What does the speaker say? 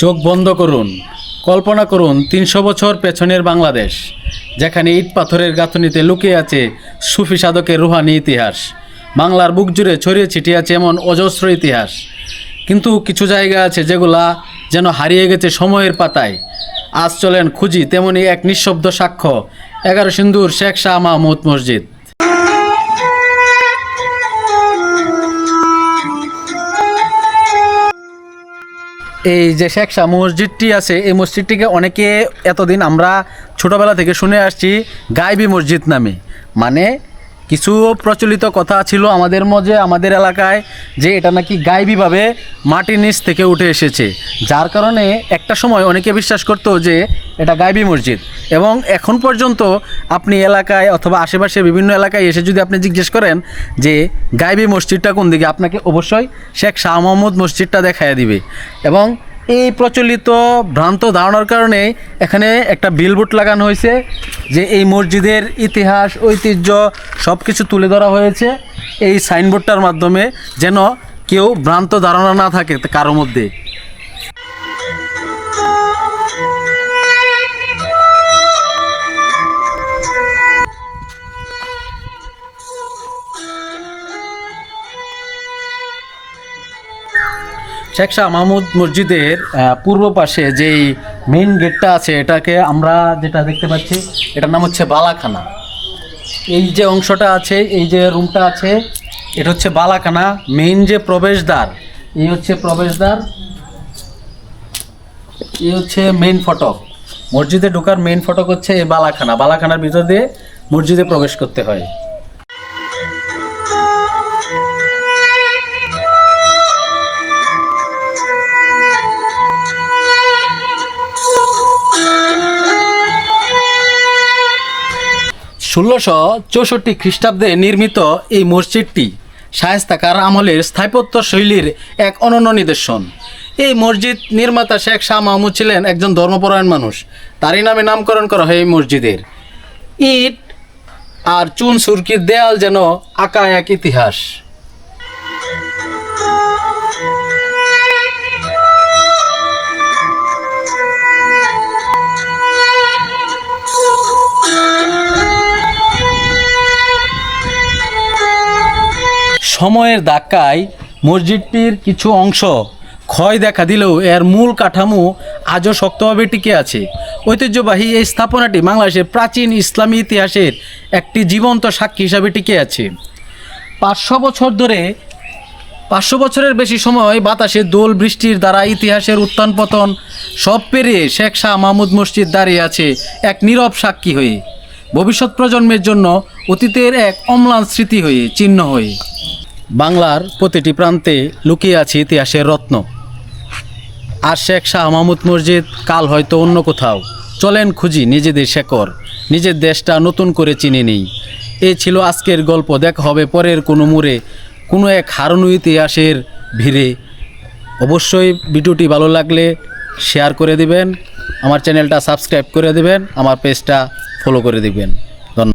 চোখ বন্ধ করুন। কল্পনা করুন, তিনশো বছর পেছনের বাংলাদেশ, যেখানে ইট পাথরের গাঁথনিতে লুকিয়ে আছে সুফি সাধকের রুহানি ইতিহাস। বাংলার বুক জুড়ে ছড়িয়ে ছিটিয়ে আছে এমন অজস্র ইতিহাস। কিন্তু কিছু জায়গা আছে যেগুলা যেন হারিয়ে গেছে সময়ের পাতায়। আজ চলেন খুঁজি তেমনি এক নিঃশব্দ সাক্ষ্য, এগারো সিন্ধুর শেখ শাহ মাহমুদ মসজিদ। এই যে শেখ শাহ মসজিদটি আছে, এই মসজিদটিকে অনেকে এতদিন আমরা ছোটোবেলা থেকে শুনে আসছি, গাইবি মসজিদ নামে। মানে কিছু প্রচলিত কথা ছিল আমাদের মধ্যে, আমাদের এলাকায়, যে এটা নাকি গাইবিভাবে মাটির নিচ থেকে উঠে এসেছে। যার কারণে একটা সময় অনেকে বিশ্বাস করতো যে এটা গাইবি মসজিদ। এবং এখন পর্যন্ত আপনি এলাকায় অথবা আশেপাশে বিভিন্ন এলাকায় এসে যদি আপনি জিজ্ঞেস করেন যে গাইবি মসজিদটা কোন দিকে, আপনাকে অবশ্যই শেখ শাহ মোহাম্মদ মসজিদটা দেখায় দিবে। এবং এই প্রচলিত ভ্রান্ত ধারণার কারণে এখানে একটা বিলবোর্ড লাগানো হয়েছে। যে এই মসজিদের ইতিহাস, ঐতিহ্য সব কিছু তুলে ধরা হয়েছে এই সাইনবোর্ডটার মাধ্যমে যেন কেউ ভ্রান্ত ধারণা না থাকে কারোর মধ্যে। শেখ শাহ মাহমুদ মসজিদের পূর্ব পাশে যেই মেইন গেটটা আছে, এটাকে আমরা যেটা দেখতে পাচ্ছি, এটার নাম হচ্ছে বালাখানা। এই যে অংশটা আছে, এই যে রুমটা আছে, এটা হচ্ছে বালাখানা মেইন যে প্রবেশদ্বার, এই হচ্ছে প্রবেশদ্বার, এই হচ্ছে মেইন ফটক। মসজিদে ঢোকার মেইন ফটক হচ্ছে এই বালাখানা। বালাখানার ভিতর দিয়ে মসজিদে প্রবেশ করতে হয়। ষোলোশো চৌষট্টি খ্রিস্টাব্দে নির্মিত এই মসজিদটি শায়েস্তাকার আমলের স্থাপত্য শৈলীর এক অনন্য নিদর্শন। এই মসজিদ নির্মাতা শেখ শাহ মাহমুদ ছিলেন একজন ধর্মপরায়ণ মানুষ। তারই নামে নামকরণ করা হয় এই মসজিদের। ইট আর চুন সুরকির দেয়াল যেন আঁকা এক ইতিহাস। সময়ের ধাক্কায় মসজিদটির কিছু অংশ ক্ষয় দেখা দিলেও এর মূল কাঠামো আজও শক্তভাবে টিকে আছে। ঐতিহ্যবাহী এই স্থাপনাটি বাংলাদেশের প্রাচীন ইসলামী ইতিহাসের একটি জীবন্ত সাক্ষী হিসাবে টিকে আছে। পাঁচশো বছর ধরে, পাঁচশো বছরের বেশি সময় বাতাসে দোল বৃষ্টির দ্বারা ইতিহাসের উত্থান পতন সব পেরিয়ে শেখ শাহ মাহমুদ মসজিদ দাঁড়িয়ে আছে এক নীরব সাক্ষী হয়ে। ভবিষ্যৎ প্রজন্মের জন্য অতীতের এক অম্লান স্মৃতি হয়ে, চিহ্ন হয়ে। বাংলার প্রতিটি প্রান্তে লুকিয়ে আছে ইতিহাসের রত্ন। আর শেখ শাহ মাহমুদ মসজিদ কাল হয়তো অন্য কোথাও। চলেন খুঁজি নিজেদের শেকড়, নিজের দেশটা নতুন করে চিনে নেই। এ ছিল আজকের গল্প, দেখা হবে পরের কোনো মোড়ে। কোনো এক হারানো ইতিহাসের ভিড়ে। অবশ্যই ভিডিওটি ভালো লাগলে শেয়ার করে দিবেন, আমার চ্যানেলটা সাবস্ক্রাইব করে দিবেন, আমার পেজটা ফলো করে দিবেন।